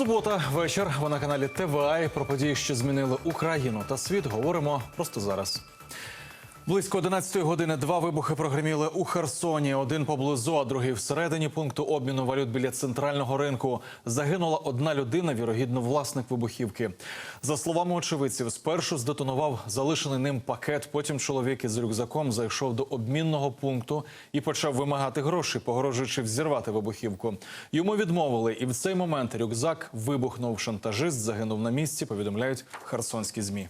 Субота, вечір. Ви на каналі ТВА. Про події, що змінили Україну та світ. Говоримо просто зараз. Близько 11 години два вибухи прогреміли у Херсоні. Один поблизу, а другий всередині пункту обміну валют біля центрального ринку. Загинула одна людина, вірогідно, власник вибухівки. За словами очевидців, спершу здетонував залишений ним пакет. Потім чоловік із рюкзаком зайшов до обмінного пункту і почав вимагати гроші, погрожуючи взірвати вибухівку. Йому відмовили, і в цей момент рюкзак вибухнув. Шантажист загинув на місці. Повідомляють херсонські змі.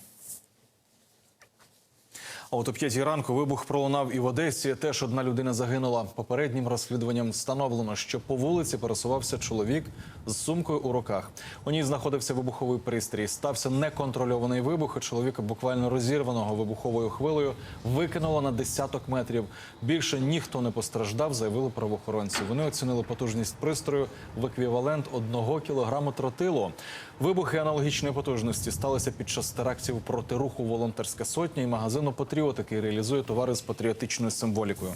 А от о п'ятій ранку вибух пролунав і в Одесі. Теж одна людина загинула. Попереднім розслідуванням встановлено, що по вулиці пересувався чоловік з сумкою у руках. У ній знаходився вибуховий пристрій. Стався неконтрольований вибух. і Чоловіка буквально розірваного вибуховою хвилею викинуло на десяток метрів. Більше ніхто не постраждав, заявили правоохоронці. Вони оцінили потужність пристрою в еквівалент одного кілограму тротилу. Вибухи аналогічної потужності сталися під час терактів проти руху волонтерська сотня і магазину Патріот, який реалізує товари з патріотичною символікою.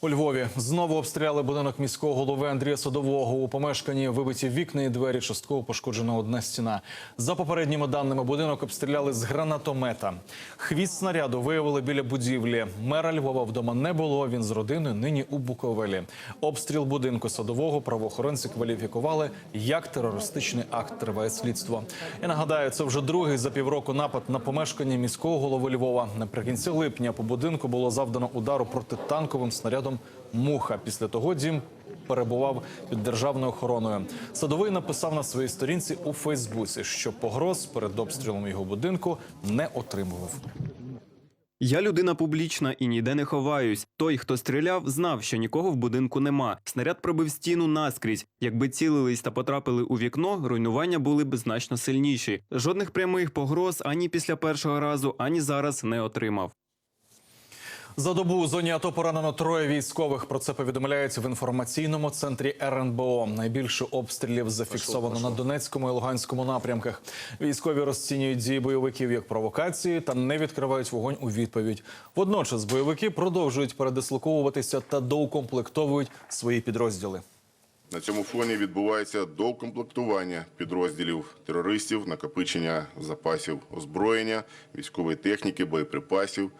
У Львові знову обстріляли будинок міського голови Андрія Садового. У помешканні вибиті вікна і двері, частково пошкоджена одна стіна. За попередніми даними, будинок обстріляли з гранатомета. Хвіст снаряду виявили біля будівлі. Мера Львова вдома не було. Він з родиною нині у Буковелі. Обстріл будинку садового правоохоронці кваліфікували як терористичний акт. Триває слідство. І нагадаю, це вже другий за півроку напад на помешкання міського голови Львова. Наприкінці липня по будинку було завдано удару протитанковим снарядом Муха. Після того дім перебував під державною охороною. Садовий написав на своїй сторінці у Фейсбуці, що погроз перед обстрілом його будинку не отримував. Я людина публічна і ніде не ховаюсь. Той, хто стріляв, знав, що нікого в будинку нема. Снаряд пробив стіну наскрізь. Якби цілились та потрапили у вікно, руйнування були б значно сильніші. Жодних прямих погроз ані після першого разу, ані зараз не отримав. За добу зоні АТО поранено троє військових. Про це повідомляють в інформаційному центрі РНБО. Найбільше обстрілів зафіксовано на Донецькому і Луганському напрямках. Військові розцінюють дії бойовиків як провокації та не відкривають вогонь у відповідь. Водночас бойовики продовжують передислоковуватися та доукомплектовують свої підрозділи. На цьому фоні відбувається доукомплектування підрозділів терористів, накопичення запасів озброєння, військової техніки, боєприпасів,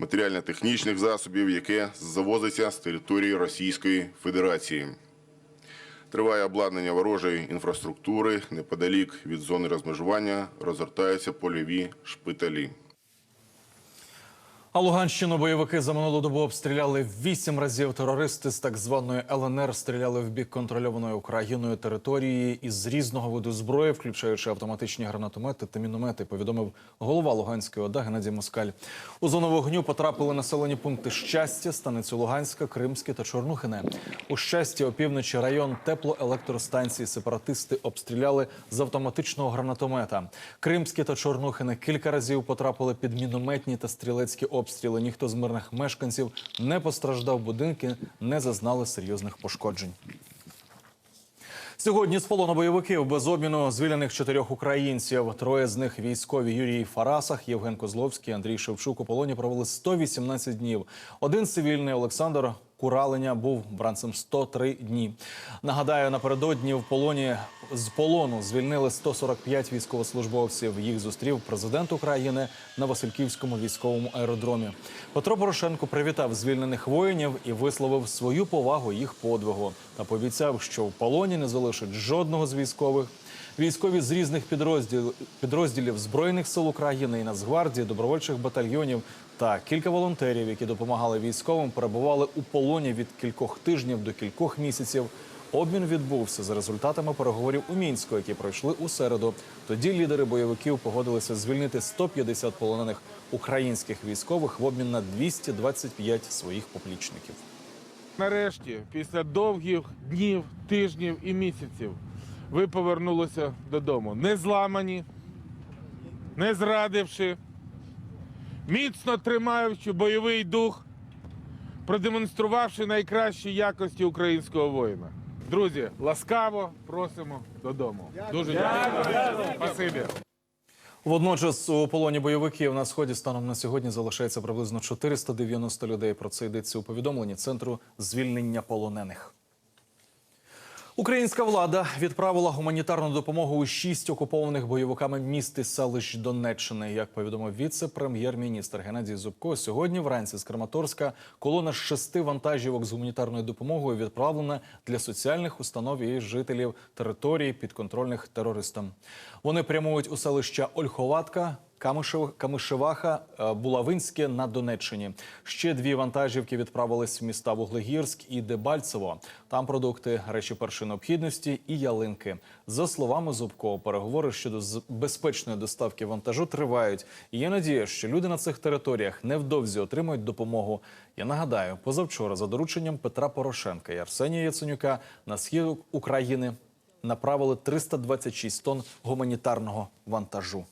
матеріально-технічних засобів, яке завозиться з території Російської Федерації. Триває обладнання ворожої інфраструктури неподалік від зони розмежування розгортаються польові шпиталі. А Луганщину бойовики за минулу добу обстріляли вісім разів. Терористи з так званої ЛНР стріляли в бік контрольованої Україною території із різного виду зброї, включаючи автоматичні гранатомети та міномети. Повідомив голова Луганської ОДА Геннадій Москаль. У зону вогню потрапили населені пункти щастя, станицю Луганська, Кримське та Чорнухине. У щасті опівночі район теплоелектростанції сепаратисти обстріляли з автоматичного гранатомета. Кримське та Чорнухине кілька разів потрапили під мінометні та стрілецькі обстріли. Ніхто з мирних мешканців не постраждав. Будинки не зазнали серйозних пошкоджень. Сьогодні з полону бойовиків без обміну звільнених чотирьох українців. Троє з них військові Юрій Фарасах, Євген Козловський, Андрій Шевчук у полоні провели 118 днів. Один цивільний Олександр Кураленя був бранцем 103 дні. Нагадаю, напередодні в полоні з полону звільнили 145 військовослужбовців. Їх зустрів президент України на Васильківському військовому аеродромі. Петро Порошенко привітав звільнених воїнів і висловив свою повагу їх подвигу та пообіцяв, що в полоні не залишить жодного з військових. Військові з різних підрозділів, підрозділів Збройних сил України і Нацгвардії, добровольчих батальйонів та кілька волонтерів, які допомагали військовим, перебували у полоні від кількох тижнів до кількох місяців. Обмін відбувся за результатами переговорів у мінську, які пройшли у середу. Тоді лідери бойовиків погодилися звільнити 150 полонених українських військових в обмін на 225 своїх поплічників. Нарешті, після довгих днів, тижнів і місяців, ви повернулися додому. Не зламані, не зрадивши, міцно тримаючи бойовий дух, продемонструвавши найкращі якості українського воїна. Друзі, ласкаво просимо додому. Дуже дякую. Спасибі. Водночас у полоні бойовиків на сході станом на сьогодні залишається приблизно 490 людей. Про це йдеться у повідомленні центру звільнення полонених. Українська влада відправила гуманітарну допомогу у шість окупованих бойовиками міст і селищ Донеччини. Як повідомив віце-прем'єр-міністр Геннадій Зубко, сьогодні вранці з Краматорська колона шести вантажівок з гуманітарною допомогою відправлена для соціальних установ і жителів територій підконтрольних терористам. Вони прямують у селища Ольховатка. Камишев- Камишеваха, е, Булавинське на Донеччині. Ще дві вантажівки відправились в міста Вуглегірськ і Дебальцево. Там продукти, речі першої необхідності і ялинки. За словами Зубко, переговори щодо безпечної доставки вантажу тривають. І є надія, що люди на цих територіях невдовзі отримають допомогу. Я нагадаю, позавчора за дорученням Петра Порошенка і Арсенія Яценюка на схід України направили 326 тонн гуманітарного вантажу.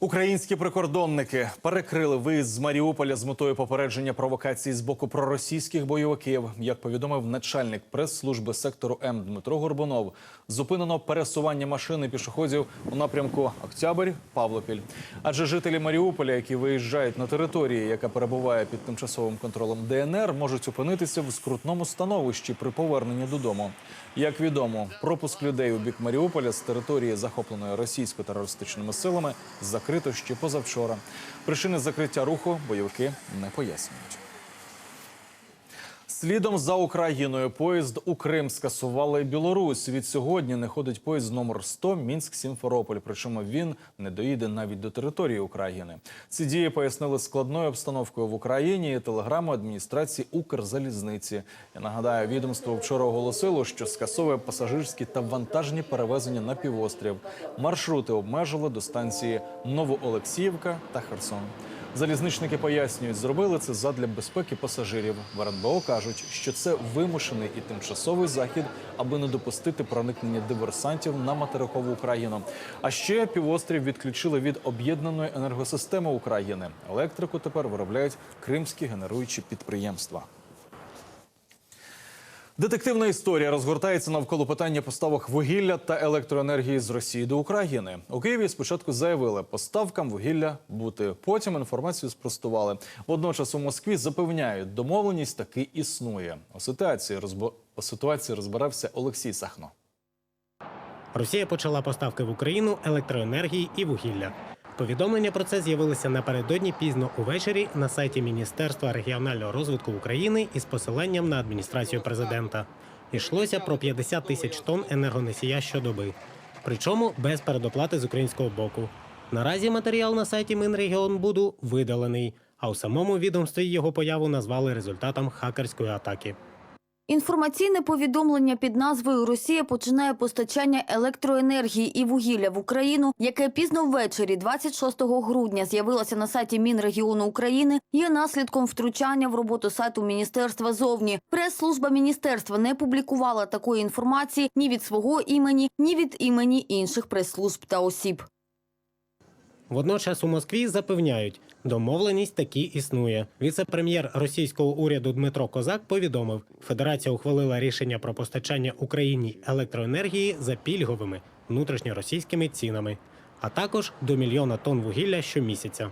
Українські прикордонники перекрили виїзд з Маріуполя з метою попередження провокацій з боку проросійських бойовиків. Як повідомив начальник прес-служби сектору М Дмитро Горбунов, зупинено пересування машин і пішоходів у напрямку Октябрь Павлопіль. Адже жителі Маріуполя, які виїжджають на території, яка перебуває під тимчасовим контролем ДНР, можуть опинитися в скрутному становищі при поверненні додому. Як відомо, пропуск людей у бік Маріуполя з території, захопленої російсько-терористичними силами, закрито ще позавчора. Причини закриття руху бойовики не пояснюють. Слідом за Україною поїзд у Крим скасували Білорусь. Від сьогодні не ходить поїзд номер 100 Мінськ-Сімферополь. Причому він не доїде навіть до території України. Ці дії пояснили складною обстановкою в Україні і телеграму адміністрації Укрзалізниці. Я нагадаю, відомство вчора оголосило, що скасовує пасажирські та вантажні перевезення на півострів. Маршрути обмежили до станції Новоолексіївка та Херсон. Залізничники пояснюють, зробили це задля безпеки пасажирів. В РНБО кажуть, що це вимушений і тимчасовий захід, аби не допустити проникнення диверсантів на материкову Україну. А ще півострів відключили від об'єднаної енергосистеми України. Електрику тепер виробляють кримські генеруючі підприємства. Детективна історія розгортається навколо питання поставок вугілля та електроенергії з Росії до України. У Києві спочатку заявили, поставкам вугілля бути. Потім інформацію спростували. Водночас у Москві запевняють, домовленість таки існує. У ситуації розбо... у ситуації розбирався Олексій Сахно. Росія почала поставки в Україну електроенергії і вугілля. Повідомлення про це з'явилися напередодні пізно увечері на сайті Міністерства регіонального розвитку України із посиланням на адміністрацію президента. Йшлося про 50 тисяч тонн енергоносія щодоби, причому без передоплати з українського боку. Наразі матеріал на сайті Мінрегіонбуду видалений, а у самому відомстві його появу назвали результатом хакерської атаки. Інформаційне повідомлення під назвою Росія починає постачання електроенергії і вугілля в Україну, яке пізно ввечері, 26 грудня, з'явилося на сайті Мінрегіону України, є наслідком втручання в роботу сайту міністерства зовні. Прес-служба міністерства не публікувала такої інформації ні від свого імені, ні від імені інших прес-служб та осіб. Водночас у Москві запевняють, домовленість таки існує. Віце-прем'єр російського уряду Дмитро Козак повідомив, Федерація ухвалила рішення про постачання Україні електроенергії за пільговими внутрішньоросійськими цінами, а також до мільйона тонн вугілля щомісяця.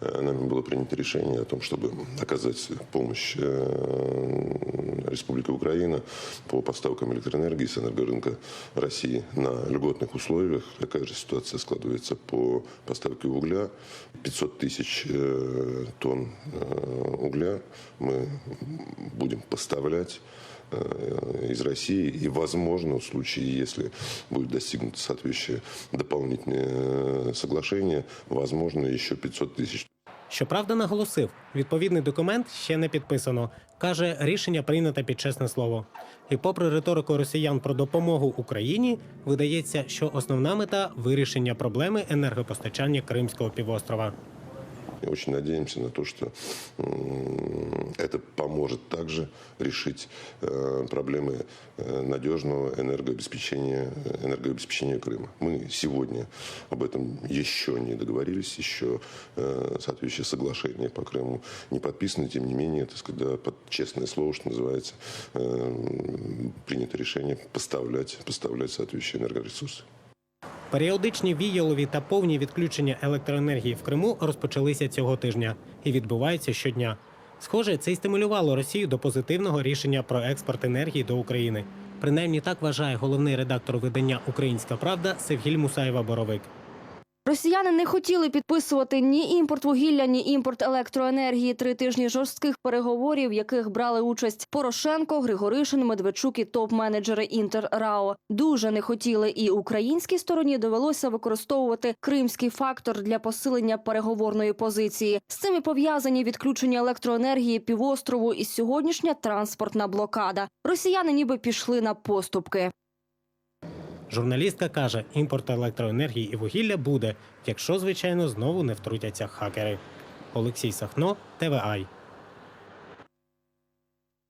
Э, Нами было принято решение о том, чтобы оказать помощь э, Республике Украина по поставкам электроэнергии с энергорынка России на льготных условиях. Такая же ситуация складывается по поставке угля. 500 тысяч э, тонн угля мы будем поставлять из России и, возможно, в случае, если будет достигнуто соответствующее дополнительное соглашение, возможно, еще 500 тысяч Щоправда, наголосив, відповідний документ ще не підписано. Каже, рішення прийнято під чесне слово. І попри риторику росіян про допомогу Україні, видається, що основна мета вирішення проблеми енергопостачання Кримського півострова. И очень надеемся на то, что это поможет также решить э, проблемы э, надежного энергообеспечения, энергообеспечения Крыма. Мы сегодня об этом еще не договорились, еще э, соответствующее соглашение по Крыму не подписано, тем не менее, так сказать, да, под честное слово, что называется, э, принято решение поставлять, поставлять соответствующие энергоресурсы. Періодичні віялові та повні відключення електроенергії в Криму розпочалися цього тижня і відбуваються щодня. Схоже, це й стимулювало Росію до позитивного рішення про експорт енергії до України. Принаймні так вважає головний редактор видання Українська Правда Севгіль Мусаєва Боровик. Росіяни не хотіли підписувати ні імпорт вугілля, ні імпорт електроенергії. Три тижні жорстких переговорів, в яких брали участь Порошенко, Григоришин, Медведчук і топ-менеджери Інтеррао. Дуже не хотіли, і українській стороні довелося використовувати кримський фактор для посилення переговорної позиції. З цим і пов'язані відключення електроенергії півострову і сьогоднішня транспортна блокада. Росіяни ніби пішли на поступки. Журналістка каже, імпорт електроенергії і вугілля буде, якщо, звичайно, знову не втрутяться хакери. Олексій Сахно, ТВАЙ.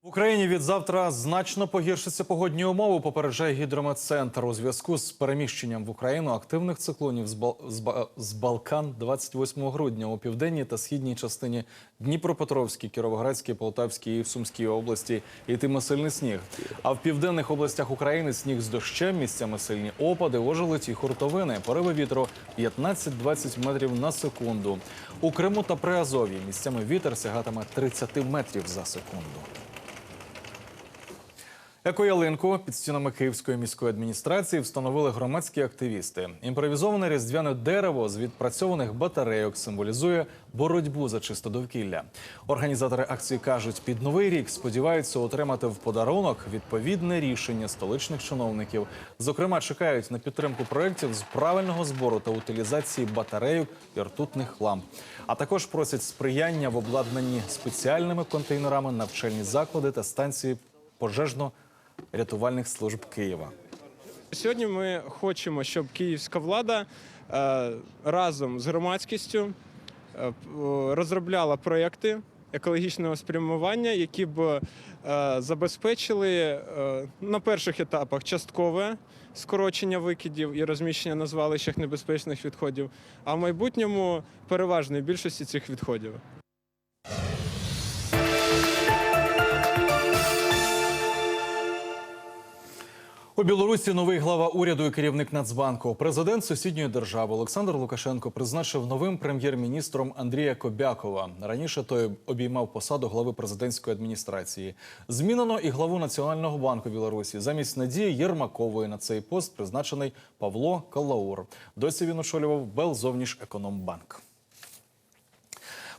Україні від завтра значно погіршаться погодні умови. Попереджає гідрометцентр у зв'язку з переміщенням в Україну активних циклонів з, Бал... з, з Балкан 28 грудня у південній та східній частині Дніпропетровській, Кіровоградській, Полтавській і Сумській області йтиме сильний сніг. А в південних областях України сніг з дощем, місцями сильні опади, ожеледь і хуртовини, пориви вітру 15-20 метрів на секунду. У Криму та Приазов'ї місцями вітер сягатиме 30 метрів за секунду. Екоялинку під стінами Київської міської адміністрації встановили громадські активісти. Імпровізоване різдвяне дерево з відпрацьованих батарейок символізує боротьбу за чисте довкілля. Організатори акції кажуть, під новий рік сподіваються отримати в подарунок відповідне рішення столичних чиновників. Зокрема, чекають на підтримку проєктів з правильного збору та утилізації батарейок і ртутних ламп. А також просять сприяння в обладнанні спеціальними контейнерами навчальні заклади та станції пожежно-рятувальних служб Києва. Сьогодні ми хочемо, щоб київська влада е, разом з громадськістю е, розробляла проекти екологічного спрямування, які б е, забезпечили на перших етапах часткове скорочення викидів і розміщення на звалищах небезпечних відходів, а в майбутньому переважної більшості цих відходів. У Білорусі новий глава уряду і керівник Нацбанку. Президент сусідньої держави Олександр Лукашенко призначив новим прем'єр-міністром Андрія Кобякова. Раніше той обіймав посаду глави президентської адміністрації. Змінено і главу Національного банку Білорусі. Замість Надії Єрмакової на цей пост призначений Павло Калаур. Досі він очолював Белзовніжекономбанк.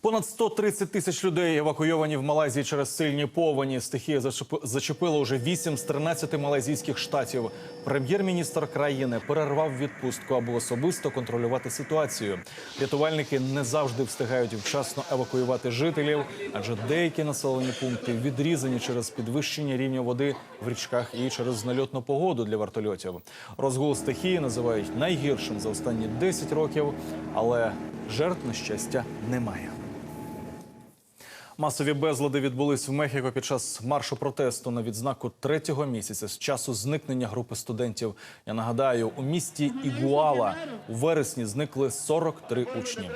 Понад 130 тисяч людей евакуйовані в Малайзії через сильні повені. Стихія зачепи- зачепила уже 8 з 13 малайзійських штатів. Прем'єр-міністр країни перервав відпустку, аби особисто контролювати ситуацію. Рятувальники не завжди встигають вчасно евакуювати жителів, адже деякі населені пункти відрізані через підвищення рівня води в річках і через нальотну погоду для вертольотів. Розгул стихії називають найгіршим за останні 10 років, але жертв на щастя немає. Масові безлади відбулись в Мехіко під час маршу протесту на відзнаку третього місяця з часу зникнення групи студентів. Я нагадаю, у місті Ігуала у вересні зникли 43 учні.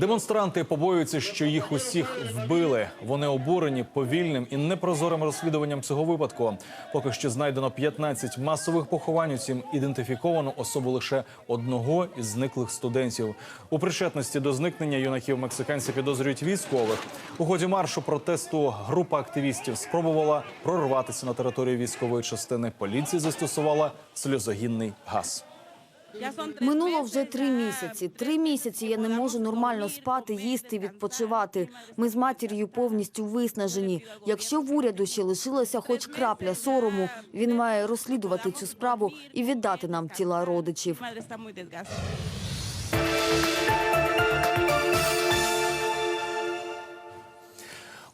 Демонстранти побоюються, що їх усіх вбили. Вони обурені повільним і непрозорим розслідуванням цього випадку. Поки що знайдено 15 масових поховань. Утім, ідентифіковано особу лише одного із зниклих студентів. У причетності до зникнення юнаків мексиканці підозрюють військових. У ході маршу протесту група активістів спробувала прорватися на територію військової частини. Поліція застосувала сльозогінний газ. Минуло вже три місяці. Три місяці я не можу нормально спати, їсти, відпочивати. Ми з матір'ю повністю виснажені. Якщо в уряду ще лишилася хоч крапля сорому, він має розслідувати цю справу і віддати нам тіла родичів.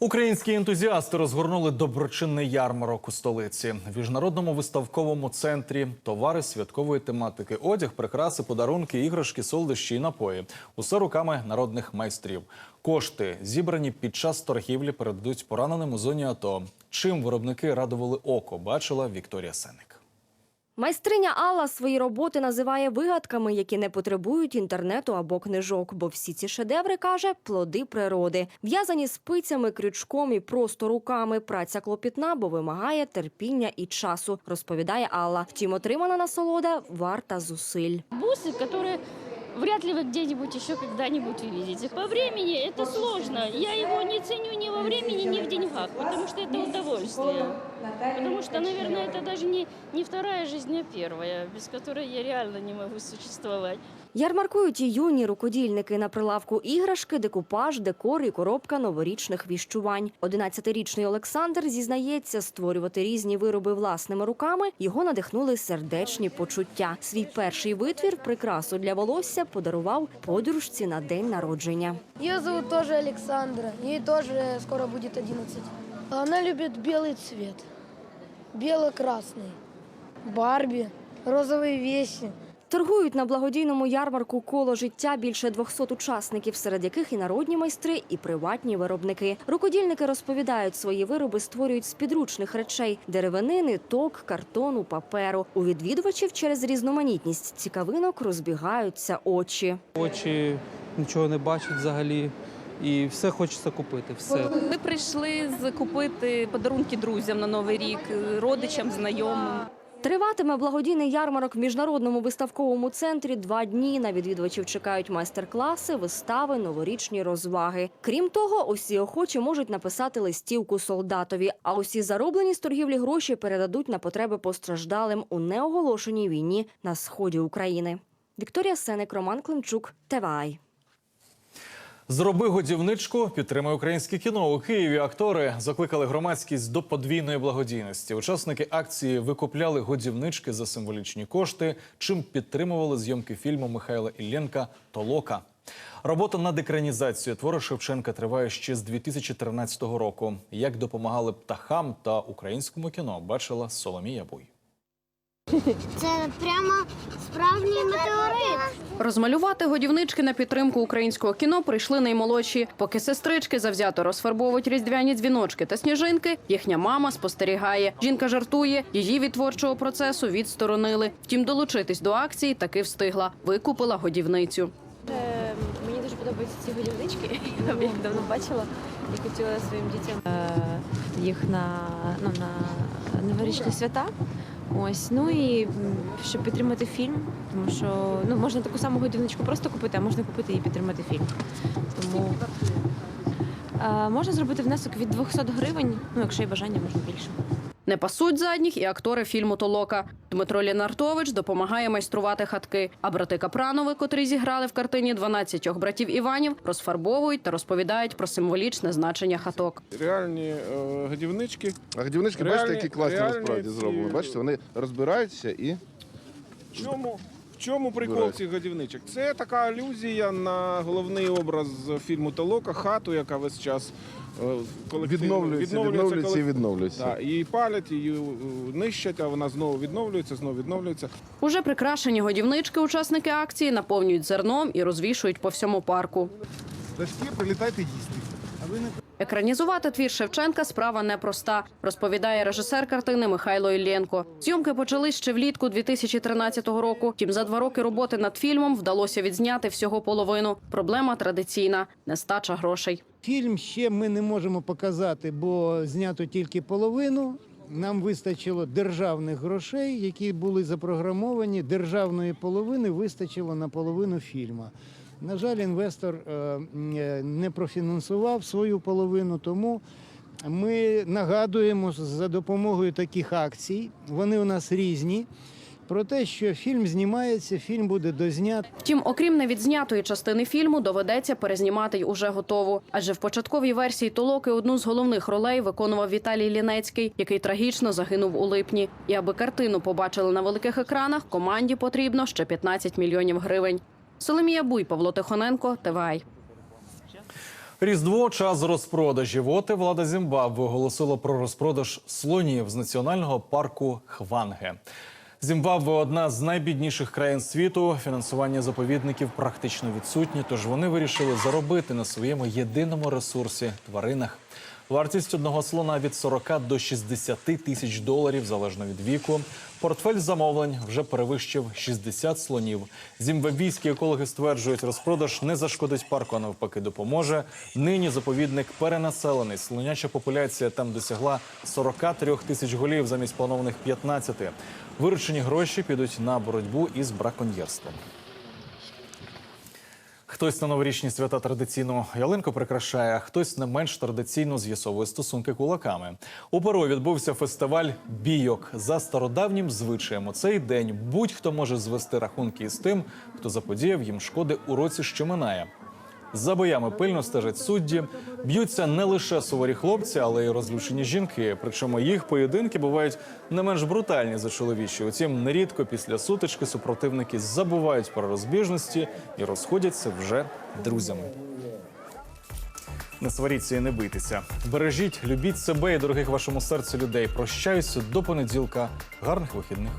Українські ентузіасти розгорнули доброчинний ярмарок у столиці в міжнародному виставковому центрі. Товари святкової тематики, одяг, прикраси, подарунки, іграшки, солодощі і напої. Усе руками народних майстрів. Кошти, зібрані під час торгівлі, передадуть пораненим у зоні АТО. Чим виробники радували око, бачила Вікторія Сеник. Майстриня Алла свої роботи називає вигадками, які не потребують інтернету або книжок, бо всі ці шедеври каже плоди природи, в'язані спицями, крючком і просто руками. Праця клопітна, бо вимагає терпіння і часу, розповідає Алла. Втім, отримана насолода варта зусиль. Буси, которые вряд ли вы где-нибудь еще когда-нибудь увидите. По времени это сложно. Я его не ценю ни во времени, ни в деньгах, потому что это удовольствие. Потому что, наверное, это даже не, не вторая жизнь, а первая, без которой я реально не могу существовать. Ярмаркують і юні рукодільники на прилавку іграшки, декупаж, декор і коробка новорічних віщувань. 11-річний Олександр зізнається, створювати різні вироби власними руками його надихнули сердечні почуття. Свій перший витвір, прикрасу для волосся, подарував подружці на день народження. Ее зовут тоже Александра. Ей тоже скоро будет 11. Она любит белый цвет. Бело-красный. Барби. Розовые вещи. Торгують на благодійному ярмарку коло життя більше 200 учасників, серед яких і народні майстри, і приватні виробники. Рукодільники розповідають, свої вироби створюють з підручних речей: деревини, ток, картону, паперу. У відвідувачів через різноманітність цікавинок розбігаються очі. очі нічого не бачать взагалі, і все хочеться купити. Все. Ми прийшли закупити подарунки друзям на новий рік, родичам, знайомим. Триватиме благодійний ярмарок в міжнародному виставковому центрі два дні. На відвідувачів чекають майстер-класи, вистави, новорічні розваги. Крім того, усі охочі можуть написати листівку солдатові. А усі зароблені з торгівлі гроші передадуть на потреби постраждалим у неоголошеній війні на сході України. Вікторія Сеник, Роман Климчук, ТВАЙ. Зроби годівничку, підтримай українське кіно. У Києві актори закликали громадськість до подвійної благодійності. Учасники акції викупляли годівнички за символічні кошти, чим підтримували зйомки фільму Михайла Іллєнка Толока. Робота над екранізацією твору Шевченка триває ще з 2013 року. Як допомагали птахам та українському кіно, бачила Соломія Буй. Це прямо справжній метеорит. Розмалювати годівнички на підтримку українського кіно прийшли наймолодші. Поки сестрички завзято розфарбовують різдвяні дзвіночки та сніжинки, їхня мама спостерігає. Жінка жартує, її від творчого процесу відсторонили. Втім, долучитись до акції таки встигла. Викупила годівницю. Мені дуже подобаються ці годівнички. Я їх давно бачила і хотіла своїм дітям їх на, ну, на новорічні свята. Ось, ну і щоб підтримати фільм, тому що ну можна таку саму годівничку просто купити, а можна купити і підтримати фільм. Тому е, можна зробити внесок від 200 гривень, ну якщо є бажання, можна більше. Не пасуть задніх і актори фільму Толока. Дмитро Лінартович допомагає майструвати хатки. А брати Капранови, котрі зіграли в картині «12 братів Іванів, розфарбовують та розповідають про символічне значення хаток. Реальні е, годівнички. А годівнички, Реальні- бачите, які класні насправді зроблені. Бачите, вони розбираються і В чому, в чому прикол цих годівничок? Це така алюзія на головний образ фільму Толока, хату, яка весь час е, відновлюється відновлюються, відновлюються і відновлюються. Так, її палять, її е, нищать, а вона знову відновлюється, знову відновлюється. Уже прикрашені годівнички учасники акції наповнюють зерном і розвішують по всьому парку. Дашки, прилітайте їсти. А ви не Екранізувати твір Шевченка справа непроста, розповідає режисер картини Михайло Іллєнко. Зйомки почались ще влітку 2013 року. Втім, за два роки роботи над фільмом вдалося відзняти всього половину. Проблема традиційна нестача грошей. Фільм ще ми не можемо показати, бо знято тільки половину. Нам вистачило державних грошей, які були запрограмовані. Державної половини вистачило на половину фільму. На жаль, інвестор е, е, не профінансував свою половину, тому ми нагадуємо за допомогою таких акцій. Вони у нас різні. Про те, що фільм знімається, фільм буде дознят. Втім, окрім невідзнятої частини фільму, доведеться перезнімати й уже готову. Адже в початковій версії Толоки одну з головних ролей виконував Віталій Лінецький, який трагічно загинув у липні. І аби картину побачили на великих екранах, команді потрібно ще 15 мільйонів гривень. Соломія Буй, Павло Тихоненко, ТВАЙ. Різдво час розпродажів. От і влада Зімбабве оголосила про розпродаж слонів з національного парку Хванге. Зімбабве одна з найбідніших країн світу. Фінансування заповідників практично відсутні. Тож вони вирішили заробити на своєму єдиному ресурсі тваринах. Вартість одного слона від 40 до 60 тисяч доларів залежно від віку. Портфель замовлень вже перевищив 60 слонів. Зімбабвійські екологи стверджують, розпродаж не зашкодить парку, а навпаки допоможе. Нині заповідник перенаселений. Слоняча популяція там досягла 43 тисяч голів замість планованих 15. Виручені гроші підуть на боротьбу із браконьєрством. Хтось на новорічні свята традиційно ялинку прикрашає, а хтось не менш традиційно з'ясовує стосунки кулаками. У Перу відбувся фестиваль бійок за стародавнім звичаєм. У цей день будь-хто може звести рахунки із тим, хто заподіяв їм шкоди у році, що минає. За боями пильно стежать судді. Б'ються не лише суворі хлопці, але й розлючені жінки. Причому їх поєдинки бувають не менш брутальні за чоловічі. Утім, нерідко після сутички супротивники забувають про розбіжності і розходяться вже друзями. Не сваріться і не бийтеся. Бережіть, любіть себе і дорогих вашому серцю людей. Прощаюся до понеділка. Гарних вихідних.